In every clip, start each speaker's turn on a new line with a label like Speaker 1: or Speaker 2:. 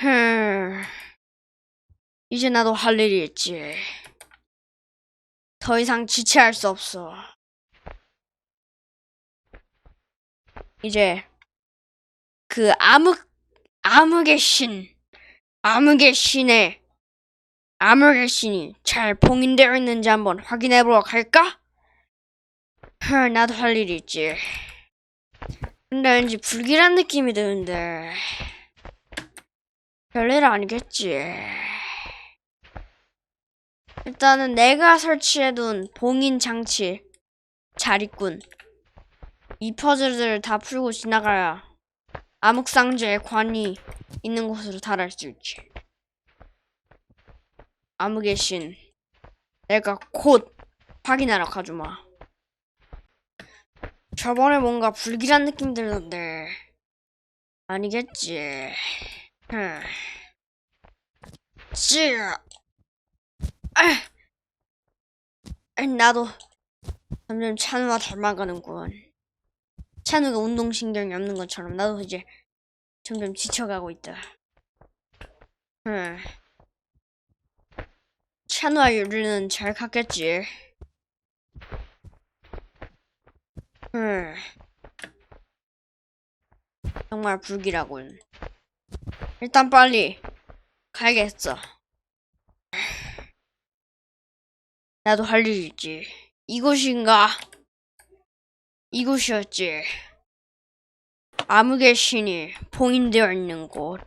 Speaker 1: 흠. 이제 나도 할 일이 있지. 더 이상 지체할 수 없어. 이제 그 암흑 암흑의 신, 암흑의 신의 암흑의 신이 잘 봉인되어 있는지 한번 확인해 보러 갈까? 헐, 나도 할 일이 있지. 근데 왠지 불길한 느낌이 드는데 별일 아니겠지. 일단은 내가 설치해둔 봉인 장치 잘 있군. 이 퍼즐들을 다 풀고 지나가야 암흑상자의 관이 있는 곳으로 달할 수 있지. 암흑의 신, 내가 곧 확인하러 가주마. 저번에 뭔가 불길한 느낌 들던데 아니겠지. 흠. 찌. 아. 아, 나도 점점 찬우와 닮아가는군. 찬우가 운동신경이 없는 것처럼 나도 이제 점점 지쳐가고 있다. 응. 찬우와 유리는 잘 갔겠지. 응. 정말 불길하군. 일단 빨리 가야겠어. 나도 할 일 있지. 이곳인가? 이곳이었지. 암흑의 신이 봉인되어 있는 곳.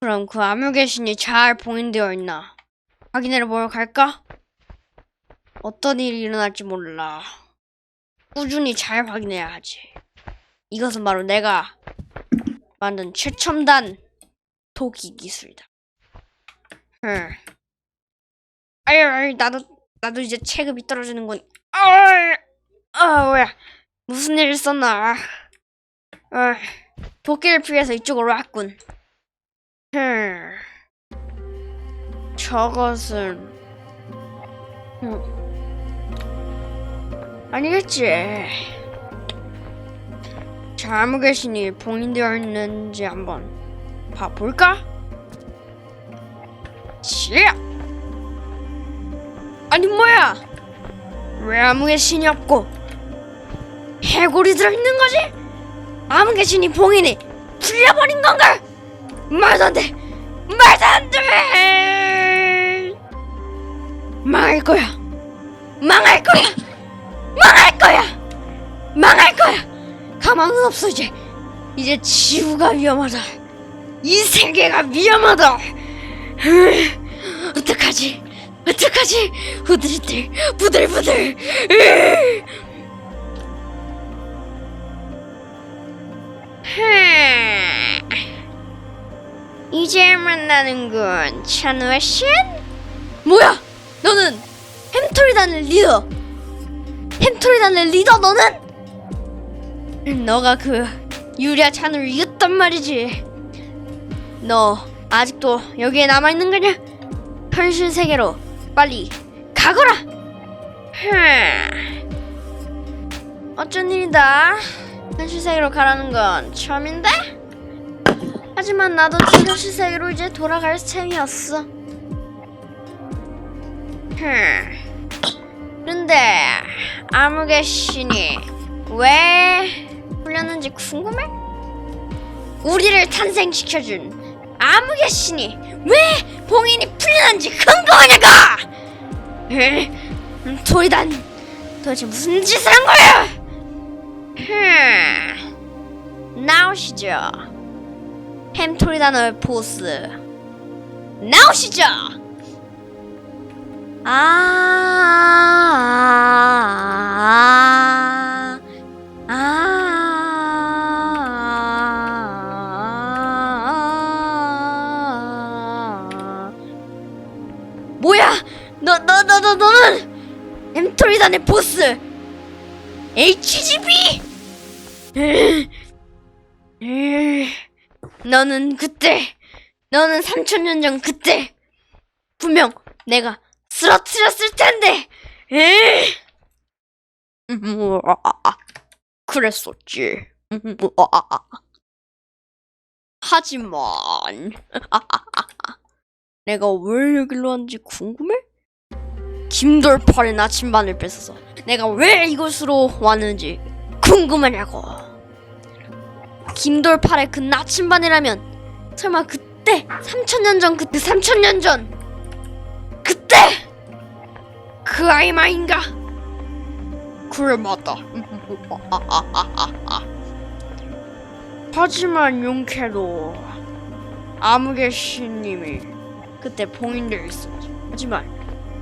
Speaker 1: 그럼 그 암흑의 신이 잘 봉인되어 있나? 확인해 보러 갈까? 어떤 일이 일어날지 몰라. 꾸준히 잘 확인해야 하지. 이것은 바로 내가 만든 최첨단 도기 기술이다. 흠. 아유, 아유, 나도 나도 이제 체급이 떨어지는군. 아유, 아, 뭐야? 무슨 일 있었나? 아, 도끼를 피해서 이쪽으로 왔군. 흠. 저것은 음. 아니겠지. 잘못 신이 봉인되어 있는지 한번 봐볼까? 치! 아니 뭐야? 왜 암흑의 신이 없고 해골이 들어있는 거지? 암흑의 신이 봉인이 풀려버린 건가? 말도 안 돼! 말도 안 돼! 망할 거야! 망할 거야! 가망은 없어 이제 이제 지구가 위험하다. 이 세계가 위험하다. 으, 어떡하지? 어떡하지? 후들후들 부들부들. 이제 만나는군 찬우의 신? 뭐야? 너는 햄토리단의 리더. 햄토리단의 리더 너는 너가 그 유리아 찬우를 이겼단 말이지. 너 아직도 여기에 남아 있는 거냐? 현실 세계로 빨리 가거라. 흠. 어쩐 일이다. 현실 세계로 가라는 건 처음인데? 하지만 나도 현실 세계로 이제 돌아갈 셈이었어. 흠. 그런데 암흑의 신이 왜 풀렸는지 궁금해? 우리를 탄생시켜준 암흑의 신이 왜 봉인이 풀렸는지 궁금하냐가! 에? 음, 도리단 도대체 무슨 짓을 한 거야? 흠, 나오시죠. 햄토리단의 보스 나오시죠. 아, 엠토리단의 보스 HGB? 너는 그때, 너는 3천 년 전 그때 분명 내가 쓰러뜨렸을 텐데. 그랬었지. 하지만 내가 왜 여기로 왔는지 궁금해? 김돌팔의 나침반을 뺏어서 내가 왜 이곳으로 왔는지 궁금하냐고. 김돌팔의 그 나침반이라면 설마 그때 3천년 전 그때 3천년 전 그때 그 아이 말인가? 그래 맞다. 하지만 용케도 아무개 신님이 그때 봉인되어 있었지. 하지만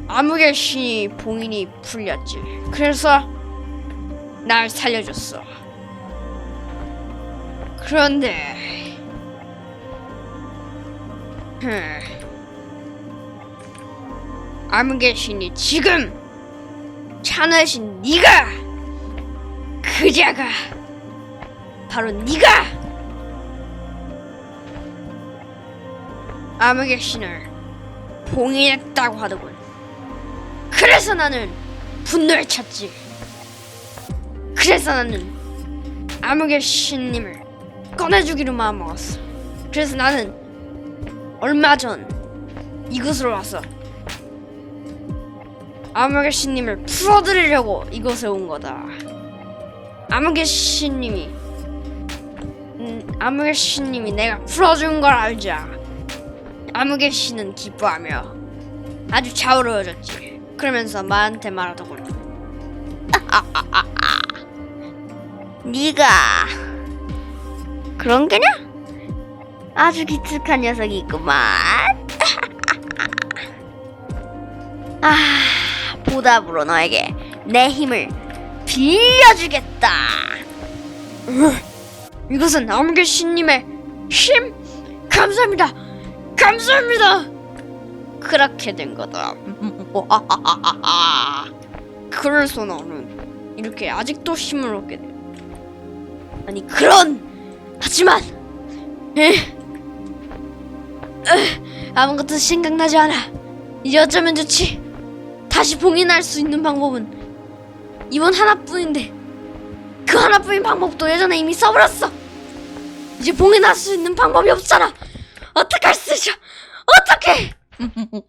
Speaker 1: 아무개 신이 봉인이 풀렸지. 그래서 날 살려줬어. 그런데 흠, 아무개 신이 지금 찬하신 네가 그자가 바로 네가 아무개 신을 봉인했다고 하더군. 그래서 나는 분노를 찼지. 그래서 나는 아무개 신님을 꺼내주기로 마음먹었어. 그래서 나는 얼마 전 이곳으로 와서 아무개 신님을 풀어드리려고 이곳에 온 거다. 아무개 신님이 음, 아무개 신님이 내가 풀어준 걸 알자. 아무개 신은 기뻐하며 아주 좌우러졌지. 그러면서 나한테 말하더군. 네가 그런 게냐? 아주 기특한 녀석이 있구만. 아, 보답으로 너에게 내 힘을 빌려주겠다. 이것은 아무개 신님의 힘? 감사합니다. 감사합니다. 그렇게 된 거다. 그래서 나는 이렇게 아직도 힘을 얻게 돼. 아니 그런 하지만 에, 에, 아무것도 생각나지 않아. 이제 어쩌면 좋지. 다시 봉인할 수 있는 방법은 이번 하나뿐인데 그 하나뿐인 방법도 예전에 이미 써버렸어. 이제 봉인할 수 있는 방법이 없잖아. 어떡할 수 있어? 어떡해?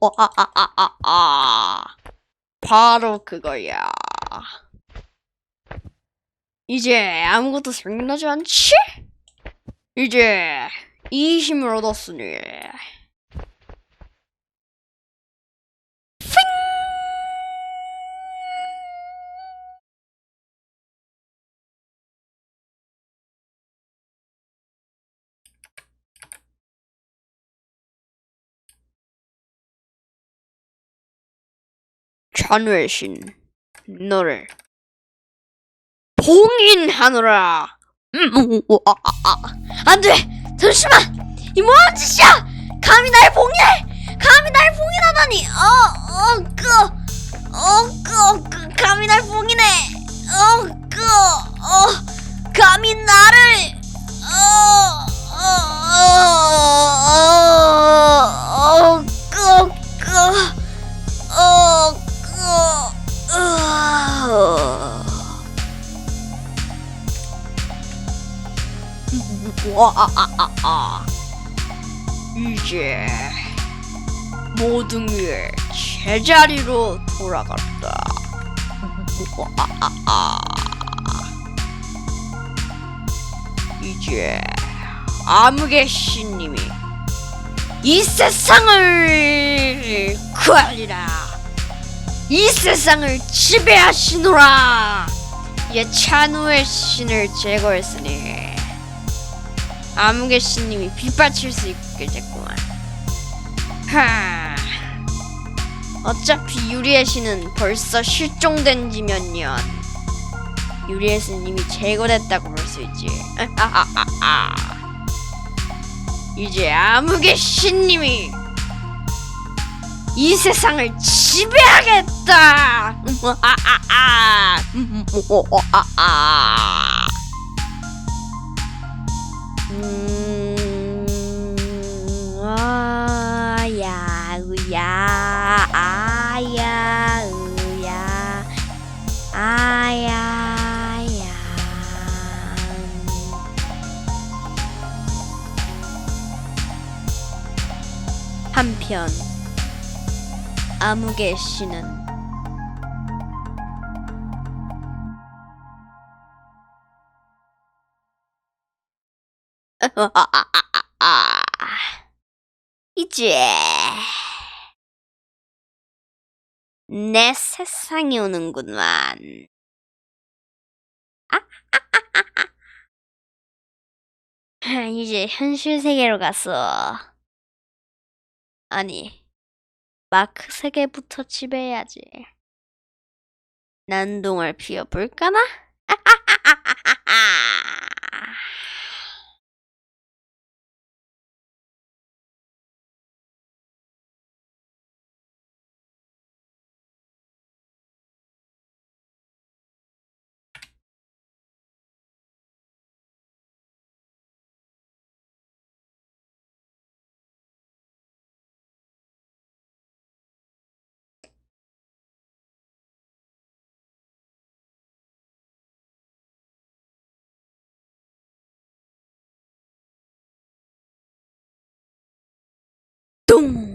Speaker 1: 바로 그거야. 이제 아무것도 생각나지 않지? 이제 이 힘을 얻었으니 찬우의 신 너를 봉인하노라. 음, 아, 안돼, 잠시만. 이 뭐하는 짓이야? 감히 날 봉인해? 감히 날 봉인하다니? 어, 어, 그, 어, 그, 그 감히 날 봉인해? 어, 그, 어, 감히 나를, 어, 어, 어, 와아아아 이제 모든 게 제자리로 돌아갔다. 와아아 이제 아무개 신님이 이 세상을 구하리라. 이 세상을 지배하시노라. 이제 찬우의 신을 제거했으니 아무개 신님이 빗받칠 수 있게 됐구만. 하. 어차피 유리의 신은 벌써 실종된 지몇 년. 유리의 신님이 제거됐다고 볼 수 있지. 이제 아무개 신님이 이 세상을 지배하겠다. 음, 아, 야, 으야, 아야, 으야, 아야. 한편 아무개 씨는 이제 내 세상이 오는구만. 이제 현실 세계로 갔어. 아니, 마크 세계부터 지배해야지. 난동을 피워볼까나? Tung!